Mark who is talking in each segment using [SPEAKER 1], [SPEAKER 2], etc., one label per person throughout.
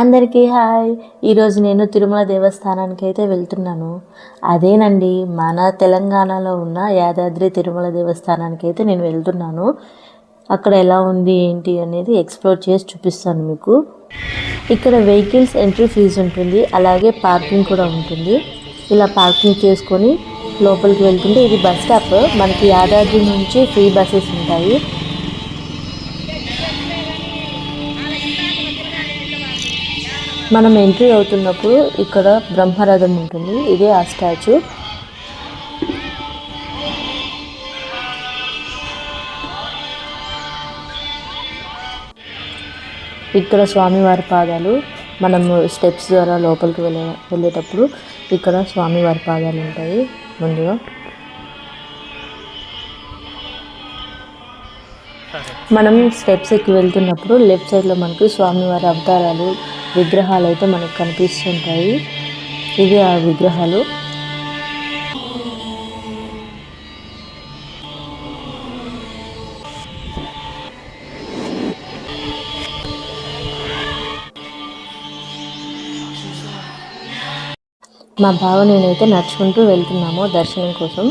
[SPEAKER 1] అందరికీ హాయ్. ఈరోజు నేను తిరుమల దేవస్థానానికి అయితే వెళ్తున్నాను. అదేనండి మన తెలంగాణలో ఉన్న యాదాద్రి తిరుమల దేవస్థానానికి అయితే నేను వెళ్తున్నాను. అక్కడ ఎలా ఉంది ఏంటి అనేది ఎక్స్ప్లోర్ చేసి చూపిస్తాను మీకు. ఇక్కడ వెహికల్స్ ఎంట్రీ ఫీజు ఉంటుంది అలాగే పార్కింగ్ కూడా ఉంటుంది. ఇలా పార్కింగ్ చేసుకొని లోపలికి వెళ్తుంటే ఇది బస్ స్టాప్. మనకి యాదాద్రి నుంచి ఫ్రీ బస్సెస్ ఉంటాయి. మనం ఎంట్రీ అవుతున్నప్పుడు ఇక్కడ బ్రహ్మరథం ఉంటుంది. ఇదే ఆ స్టాచ్యూ. ఇక్కడ స్వామివారి పాదాలు మనము స్టెప్స్ ద్వారా లోపలికి వెళ్ళే వెళ్ళేటప్పుడు ఇక్కడ స్వామివారి పాదాలు ఉంటాయి. ముందుగా. మనం స్టెప్స్ ఎక్కి వెళ్తున్నప్పుడు లెఫ్ట్ సైడ్లో మనకు స్వామివారి అవతారాలు విగ్రహాలు అయితే మనకు కనిపిస్తుంటాయి. ఇవి ఆ విగ్రహాలు. మా బావ నేనైతే నడుచుకుంటూ వెళ్తున్నాము దర్శనం కోసం.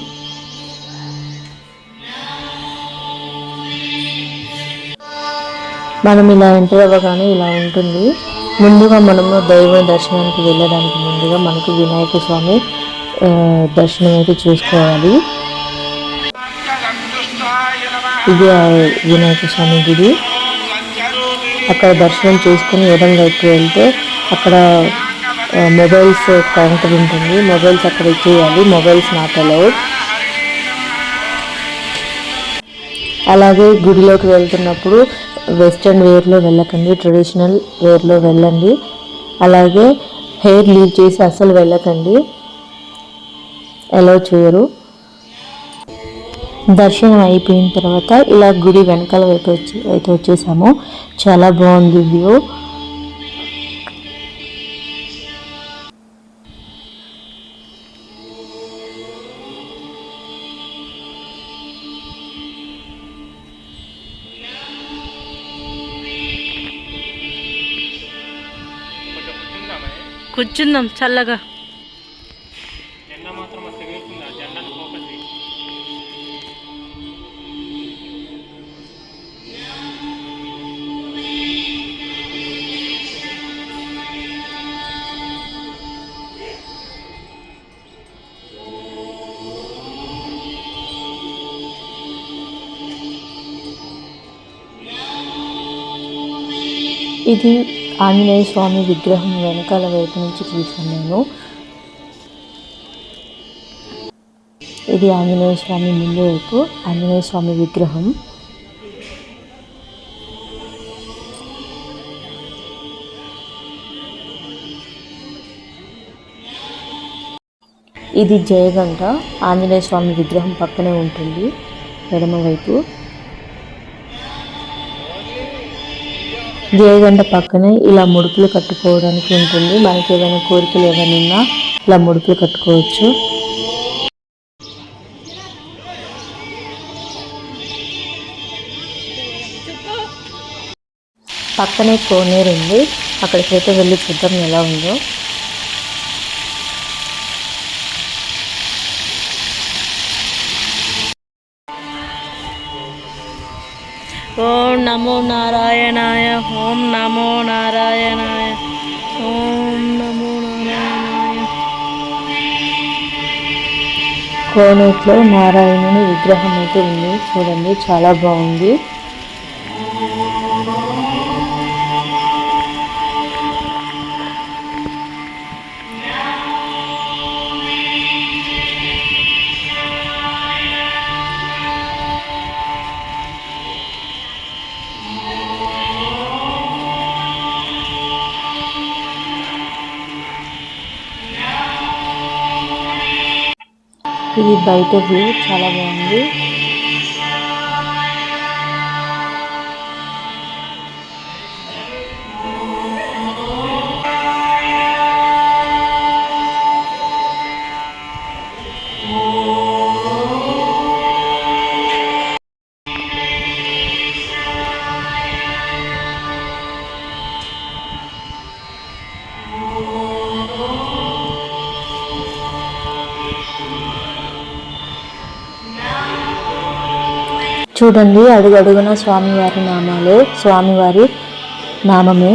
[SPEAKER 1] మనం ఇలా ఎంటర్ అవ్వగానే ఇలా ఉంటుంది. ముందుగా మనము దైవ దర్శనానికి వెళ్ళడానికి ముందుగా మనకు వినాయక స్వామి దర్శనం అయితే చూసుకోవాలి. ఇది వినాయక స్వామి గుడి. అక్కడ దర్శనం చేసుకుని ఎడంలోకి వెళ్తే అక్కడ మొబైల్స్ కౌంటర్ ఉంటుంది. మొబైల్స్ అక్కడ ఇచ్చేయాలి. మొబైల్స్ నాట్ అలౌడ్ అలాగే గుడిలోకి వెళ్తున్నప్పుడు వెస్ట్రన్ వేర్లో వెళ్ళకండి ట్రెడిషనల్ వేర్లో వెళ్ళండి. అలాగే హెయిర్ లీవ్ చేసి అస్సలు వెళ్ళకండి. అలో చేయరు. దర్శనం అయిపోయిన తర్వాత ఇలా గుడి వెనకాల వైపు వచ్చి అయితే వచ్చేసాము. చాలా బాగుంది వ్యూ.
[SPEAKER 2] కూర్చుందాం చల్లగా.
[SPEAKER 1] ఇది ఆంజనేయ స్వామి విగ్రహం వెనకాల వైపు నుంచి తీసుకున్నాను ఇది ఆంజనేయ స్వామి ముందు వైపు ఆంజనేయ స్వామి విగ్రహం. ఇది జయగంట ఆంజనేయ స్వామి విగ్రహం పక్కనే ఉంటుంది ఎడమవైపు వైపు పక్కనే ఇలా ముడుపులు కట్టుకోవడానికి ఉంటుంది. మనకి ఏదైనా కోరికలు ఏమైనా ఉన్నా ఇలా ముడుపులు కట్టుకోవచ్చు. పక్కనే కోనేరు ఉంది. అక్కడికైతే వెళ్ళి చూద్దాం ఎలా ఉందో.
[SPEAKER 2] ఓం నమో నారాయణాయ ఓం నమో నారాయణాయ ఓం నమో నారాయణాయ.
[SPEAKER 1] కోనేట్లో నారాయణుని విగ్రహం అయితే ఉంది. చూడండి చాలా బాగుంది. ఇది బయట వ్యూ చాలా బాగుంది. చూడండి అడుగడుగున స్వామివారి నామాలే. స్వామివారి నామమే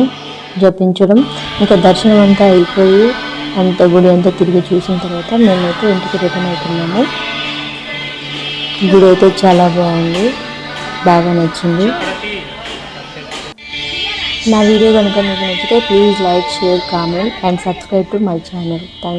[SPEAKER 1] జపించడం. ఇంకా దర్శనం అంతా అయిపోయి అంత గుడి అంతా తిరిగి చూసిన తర్వాత మేమైతే ఇంటికి రిటర్న్ అవుతున్నాము. గుడి అయితే చాలా బాగుంది బాగా నచ్చింది. నా వీడియో కనుక మీకు నచ్చితే please like share comment and subscribe to my channel thank